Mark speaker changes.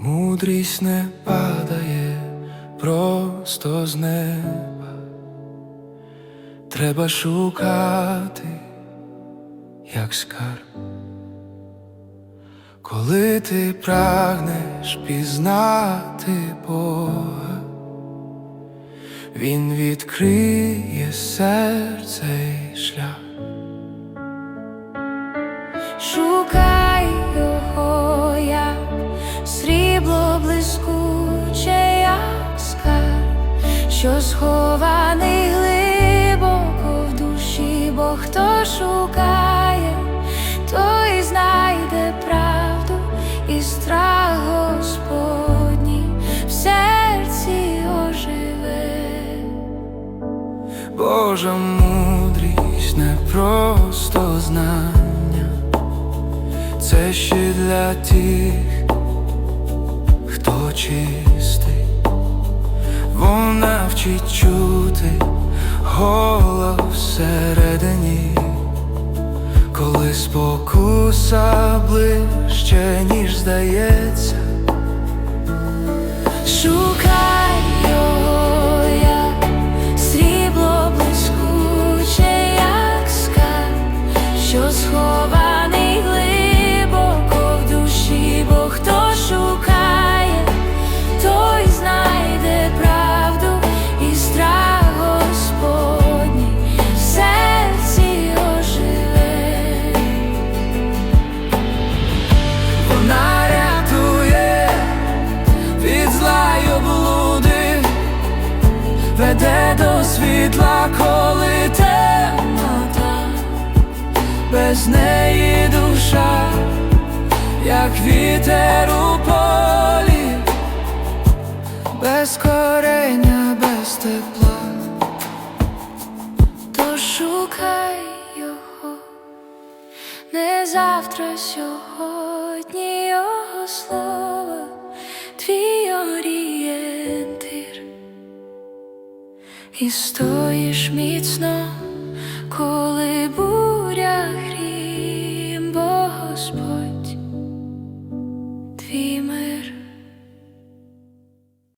Speaker 1: мудрість не падає просто з неба. Треба шукати, як скарб. Коли ти прагнеш пізнати Бога, Він відкриє серцей шлях.
Speaker 2: Що схований глибоко в душі, бо хто шукає, той знайде правду і страх Господній в серці оживе.
Speaker 1: Божа мудрість не просто знання, це ще для тих, вчить чути голос всередині, коли спокуса ближче, ніж здається. Веде до світла, коли темнота, без неї душа, як вітер у полі, без корення, без тепла.
Speaker 2: То шукай його, не завтра, сьогодні його слова, твій орієнтир. І стоїш міцно, коли.